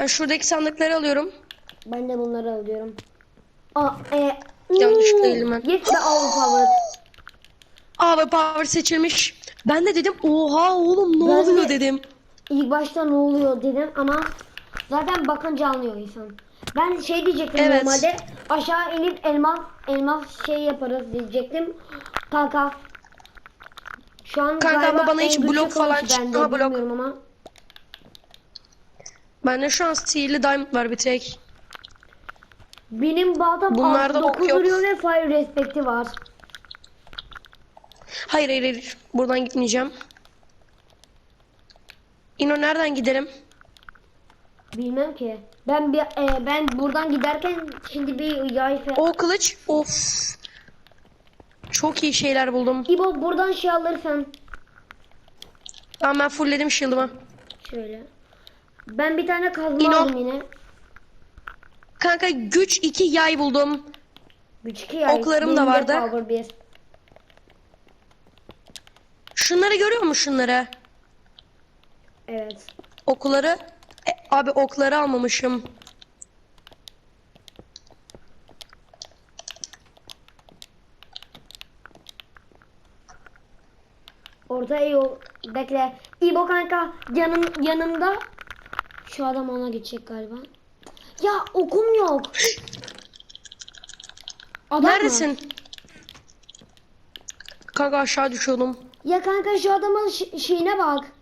Ben şuradaki sandıkları alıyorum. Ben de bunları alıyorum. Aa, e, Yanlışlıkla uuu, elime. Yes be all power. Aa ve power seçilmiş. Ben de dedim oha oğlum ne Ben oluyor de- dedim. İlk başta ne oluyor dedim ama zaten bakınca anlıyor insan. Ben şey diyecektim Evet. normalde aşağı inip elmas elmas şey yaparız diyecektim. Kanka. Şu an Kanka galiba ama bana en hiç güçlü blok falan bende, çıkma, blok. bilmiyorum ama. Bende şu an sihirli diamond var bir tek. Benim baltam Bunlarda ok 9 yok. vuruyor ve fire respect'i var. Hayır hayır hayır. Buradan gitmeyeceğim. İno nereden giderim? Bilmem ki. Ben bir e, ben buradan giderken şimdi bir yay. O kılıç. Of. Çok iyi şeyler buldum. İbo buradan şey alırsan Tamam ben fullledim shield'ımı. şöyle. Ben bir tane kazma İno. aldım yine. Kanka güç 2 yay buldum. Güç iki yay. Oklarım da Benim vardı. Bir. Şunları görüyor musun şunları? Evet. Okları. E, abi okları almamışım. Orta yol. Bekle. İbo kanka yanım yanımda. Şu adam ona gidecek galiba. Ya okum yok. Adam? Neredesin? Kanka aşağı düşüyordum. Ya kanka şu adamın şeyine bak.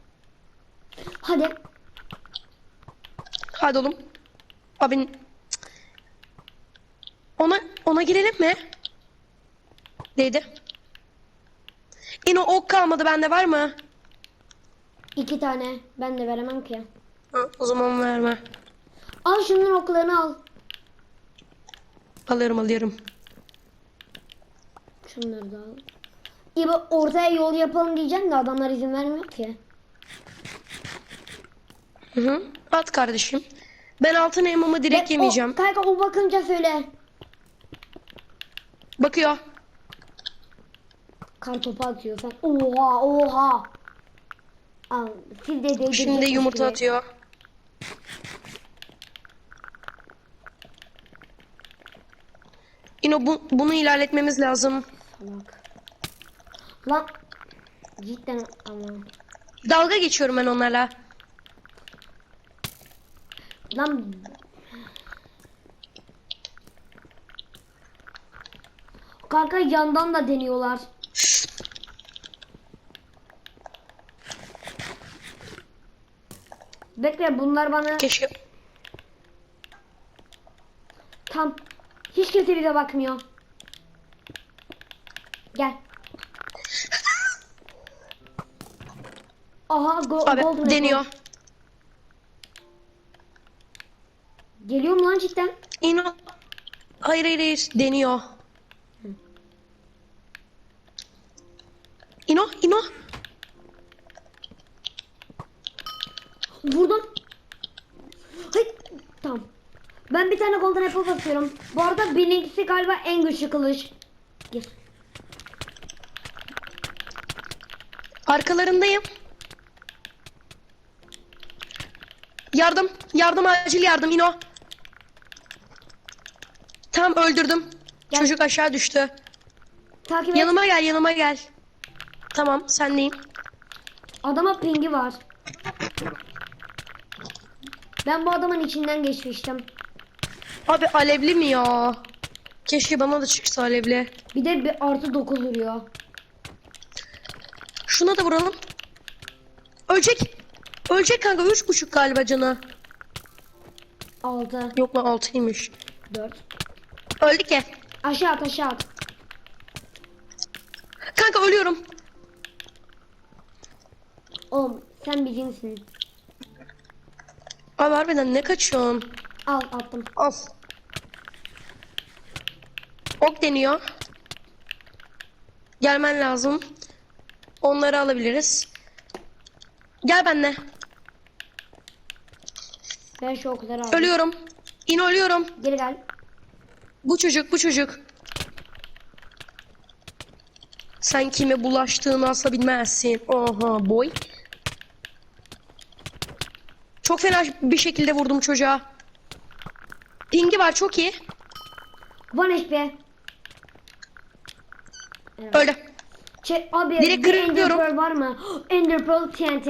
Hadi. Hadi oğlum. Abi ona ona girelim mi? Neydi? Yine ok kalmadı bende var mı? iki tane. Ben de veremem ki. Ha, o zaman verme. Al şunun oklarını al. Alıyorum alıyorum. Şunları da al. İbo ortaya yol yapalım diyeceğim de adamlar izin vermiyor ki. Hı hı. At kardeşim. Ben altın elmamı direkt Ve yemeyeceğim. O, kanka o bakınca söyle. Bakıyor. Kar topu atıyor sen. Oha oha. Al, siz de değdirecekmiş Şimdi yumurta gibi. atıyor. Yine bu, bunu ilerletmemiz lazım. Salak. Lan cidden ama. Dalga geçiyorum ben onlarla. Lan Kanka yandan da deniyorlar. Bekle bunlar bana Keşke. tam hiç kimse bize bakmıyor. Gel. Aha go Abi gold deniyor. Geliyor mu lan cidden? İno. Hayır hayır hayır. Deniyor. İno. İno. Vurdum. Hayır. Tamam. Ben bir tane golden apple basıyorum. Bu arada benimkisi galiba en güçlü kılıç. Gir. Arkalarındayım. Yardım. Yardım acil yardım İno. Tam öldürdüm. Gel. Çocuk aşağı düştü. Takip et. Yanıma gel yanıma gel. Tamam sendeyim. Adama pingi var. Ben bu adamın içinden geçmiştim. Abi alevli mi ya? Keşke bana da çıksa alevli. Bir de bir artı 9 vuruyor. Şuna da vuralım. Ölecek. Ölecek kanka. Üç buçuk galiba canı. 6, Yok lan altıymış. 4. Öldü ki. Aşağı at aşağı at. Kanka ölüyorum. Oğlum sen bizimsin. Abi harbiden ne kaçıyorsun? Al attım. Al. Ok deniyor. Gelmen lazım. Onları alabiliriz. Gel benimle. Ben şu okları aldım. Ölüyorum. İn ölüyorum. Geri gel. Bu çocuk bu çocuk. Sen kime bulaştığını asla bilmezsin. Oha boy. Çok fena bir şekilde vurdum çocuğa. Pingi var çok iyi. One HP. Öyle. Şey, abi Direkt Ender kırıyorum. Pearl var mı? Ender Pearl TNT.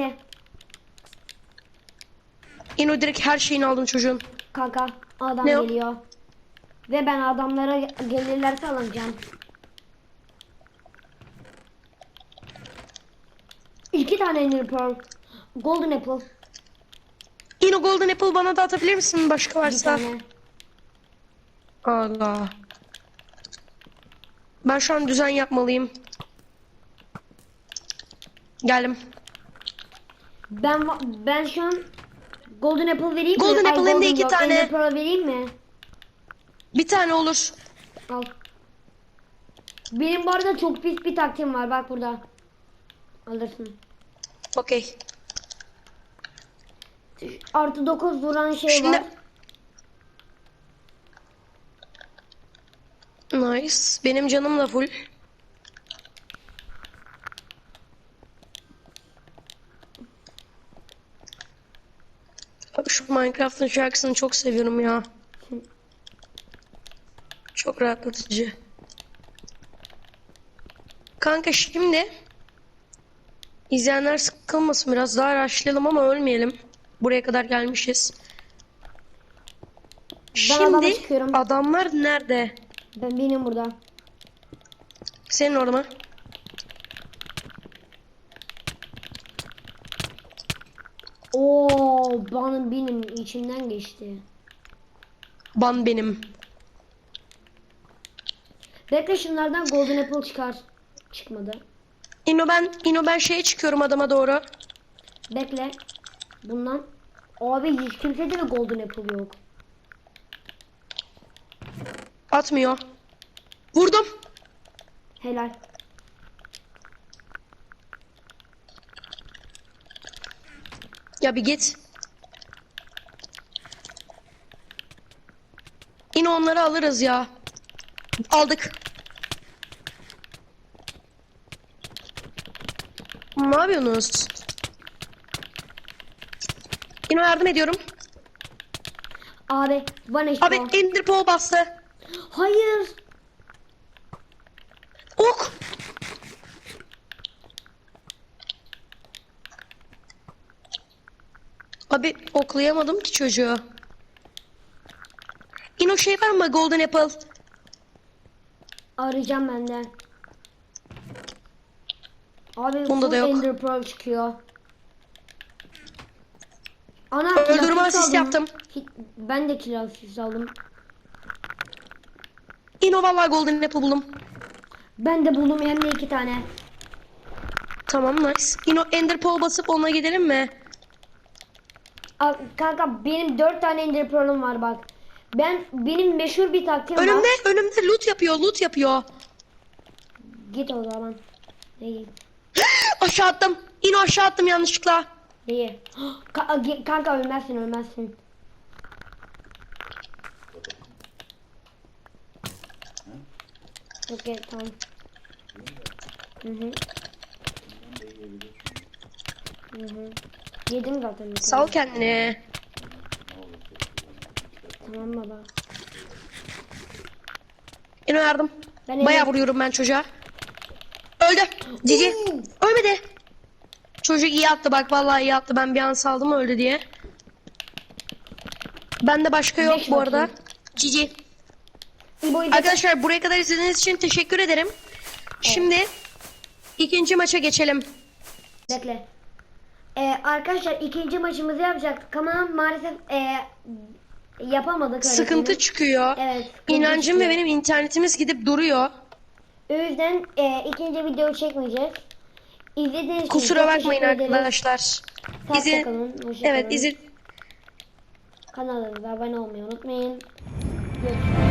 İno direkt her şeyini aldım çocuğun. Kanka adam Ne o? geliyor. Ve ben adamlara gelirlerse alacağım. İki tane Ender Pearl. Golden Apple. İno Golden Apple bana da atabilir misin başka varsa? Allah. Ben şu an düzen yapmalıyım. Geldim. Ben ben şu an Golden Apple vereyim mi? Golden Ay, Apple de Golden iki tane. Ender Pearl vereyim mi? Bir tane olur. Al. Benim bu arada çok pis bir taktiğim var. Bak burada. Alırsın. Okey. Artı 9 vuran şey Şimdi- var. Nice. Benim canım da full. Şu Minecraft'ın şarkısını çok seviyorum ya. Çok rahatlatıcı. Kanka şimdi izleyenler sıkılmasın biraz daha araştıralım ama ölmeyelim. Buraya kadar gelmişiz. Şimdi çıkıyorum. adamlar nerede? Ben benim burada. Senin orada mı? Oo, bana benim içimden geçti. Ban benim. Bekle şunlardan Golden Apple çıkar. Çıkmadı. İno ben, İno ben şeye çıkıyorum adama doğru. Bekle. Bundan. Abi hiç kimsede de Golden Apple yok. Atmıyor. Vurdum. Helal. Ya bir git. İno onları alırız ya. Aldık. Ne yapıyorsunuz? İno yardım ediyorum. Abi One HP. Abi Ender Pearl bastı. Hayır. Ok. Abi oklayamadım ki çocuğu. İno şey var mı Golden Apple? Arayacağım ben de. Abi Bunda da yok. Ender Pearl çıkıyor. Ana Öldürme asist yaptım. Ben de kill asist aldım. İno vallahi Golden Apple buldum. Ben de buldum hem de iki tane. Tamam nice. İno Ender Pearl basıp ona gidelim mi? Aa, kanka benim dört tane Ender Pearl'üm var bak. Ben benim meşhur bir taktiğim Önümde var. önümde loot yapıyor loot yapıyor. Git o zaman. Değil. aşağı attım. İno aşağı attım yanlışlıkla. Ge- kanka ölmezsin ölmezsin. Okey tamam. Hı hı. Hı hı. Yedim zaten. Sal kendini. Tamam baba. İno yardım. Ben Bayağı vuruyorum ben çocuğa. Öldü. Cici. Ölmedi. Çocuk iyi attı bak vallahi iyi attı. Ben bir an saldım öldü diye. Bende başka yok bu arada. Cici. Arkadaşlar buraya kadar izlediğiniz için teşekkür ederim. Şimdi ikinci maça geçelim. Bekle. Ee, arkadaşlar ikinci maçımızı yapacaktık ama maalesef ee, yapamadık. öyle Sıkıntı söyleyeyim. çıkıyor. Evet, sıkıntı İnancım ve benim internetimiz gidip duruyor. O yüzden ee, ikinci video çekmeyeceğiz. İzlediğiniz için Kusura çok bakmayın teşekkür ederiz. arkadaşlar. Kalın, hoşça Evet kalın. izin... Kanalımıza abone olmayı unutmayın. Görüşürüz.